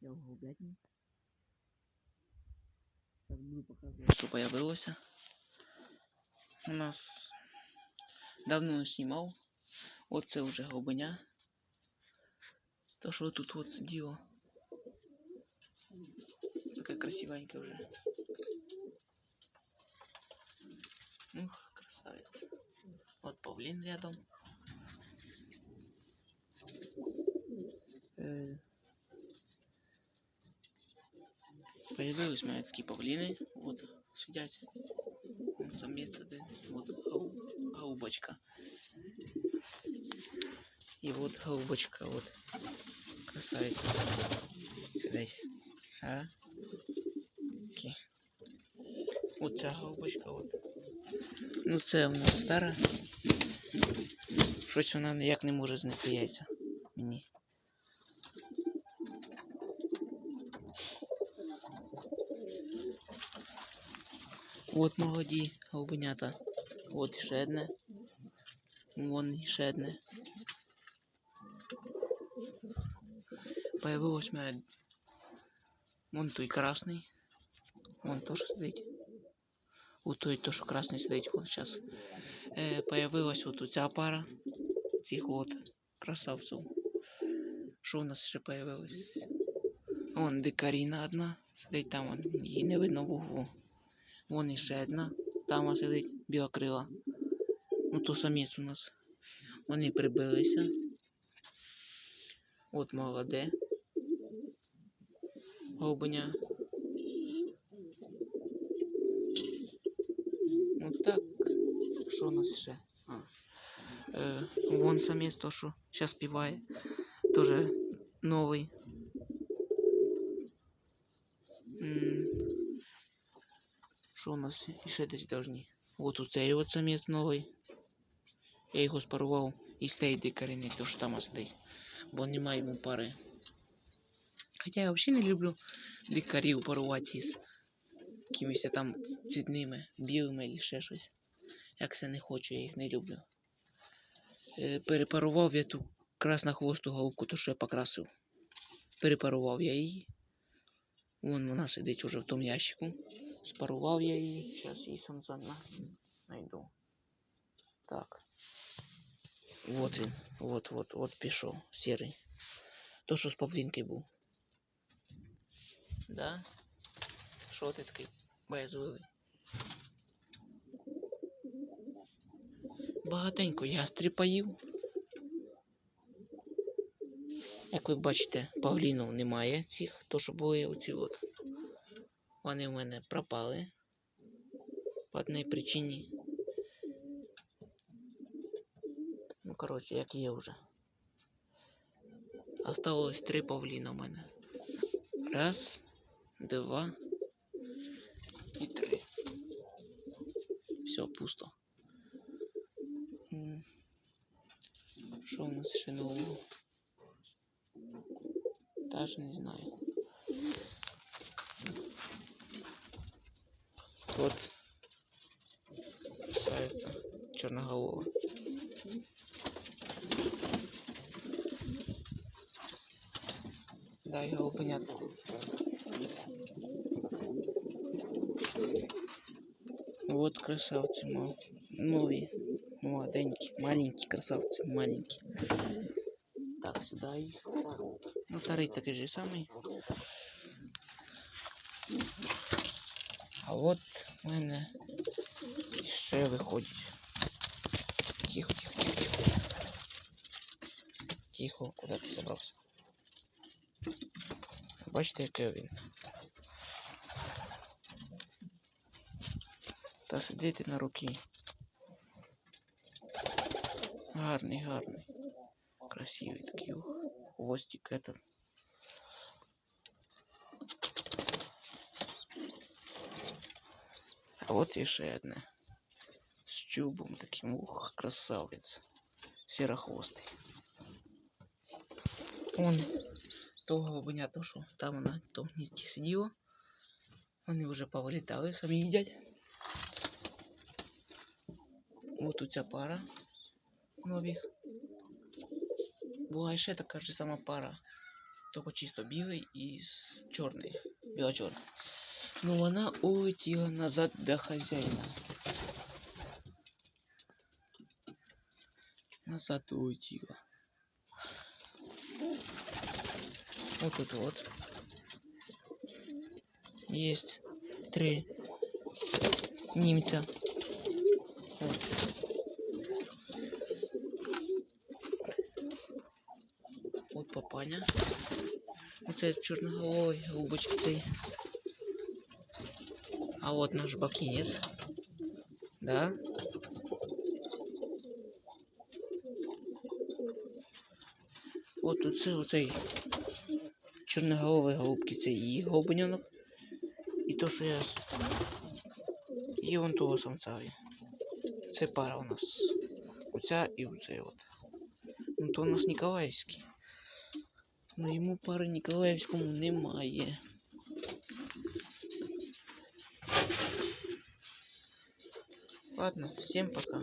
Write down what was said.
Я в голубятні. Зараз буду показувати, що появилося. У нас давно не знімав. Оце вже голубеня. То, що тут от сиділо. Така красивенька вже. Ух, красавець. Вот павлин рядом. Е, Появились мои такие павлины. Вот сидять. Вон самец один. Вот гау- голубочка. И вот голубочка. Вот. Красавица. Сидить. А? Такі. От ця голубочка. От. Ну це в нас стара. Щось вона ніяк не може знести яйця. Мені. От молоді голубенята. От ще одне. Вон ще одне. Появилось мене. Вон той красний. Вон теж сидить. У той, то, що красний сидить, от зараз. Е, появилась от ця пара. Цих от красавців. Що у нас ще появилось? Вон дикаріна одна. Сидить там, вон, її не видно в углу. Вон іще одна. Там сидить білокрила. Ну то самець у нас. Вони прибилися. От молоде. Голубеня. Ну так. Що у нас ще? А. Е, вон самець то, що зараз співає. Тоже новий. Що у нас ще десь должні? От оцей от самець новий. Я його спарував із тієї дикарини, то що там сидить. Бо немає йому пари. Хоча я взагалі не люблю дикарів парувати із якимись там цвітними, білими чи ще щось. Як це не хочу, я їх не люблю. Е, перепарував я ту краснохвосту голубку, то що я покрасив. Перепарував я її. Вон вона сидить уже в тому ящику. Спарував я її. Зараз її самця знайду. Так. Вот він. Вот, вот, вот пішов. Сірий. То, що з павлінки був. Да? Що ти такий боязливий? Багатенько ястрі поїв. Як ви бачите, павлінів немає цих, то що були оці от. Вони в мене пропали. По одній причині. Ну, коротше, як є вже. Осталось три павліна в мене. Раз, два і три. Все, пусто. Що у нас ще нового? Даже не знаю. Вот красавица черноголова. Да, его понятно. Вот красавцы мал. Новые. Молоденькие. Маленькие красавцы. Маленькие. Так, сюда их. Ну, второй такой же самый. От в мене ще виходить. Тихо, тихо, тихо, тихо. Тихо, куди ти забрався? Бачите, який він. Та сидіти на руки. Гарний, гарний. Красивий такий. Хвостик этот. А от і ще одне. З чубом таким, ух, красавець. Сірохвостий. Он того голубеня, то що там вона тому гнізді сиділа. Вони вже повилітали, самі їдять. От оця пара нових. Була ще така ж сама пара. Тільки чисто білий і чорний. Біло-чорний. Ну вона улетіла назад до хазяїна. Назад улетіла. Вот тут вот. Есть три немца. Вот. От папаня. Оце чорноголовий голубочок цей. А от наш бакінець. Да? От оце оцей чорноголовий голубки, це її голубеньонок. І то, що я... І вон того самця. Це пара у нас. Оця і оцей от. Ну то у нас Ніколаївський. Ну йому пари Ніколаївському немає. Ладно, всем пока.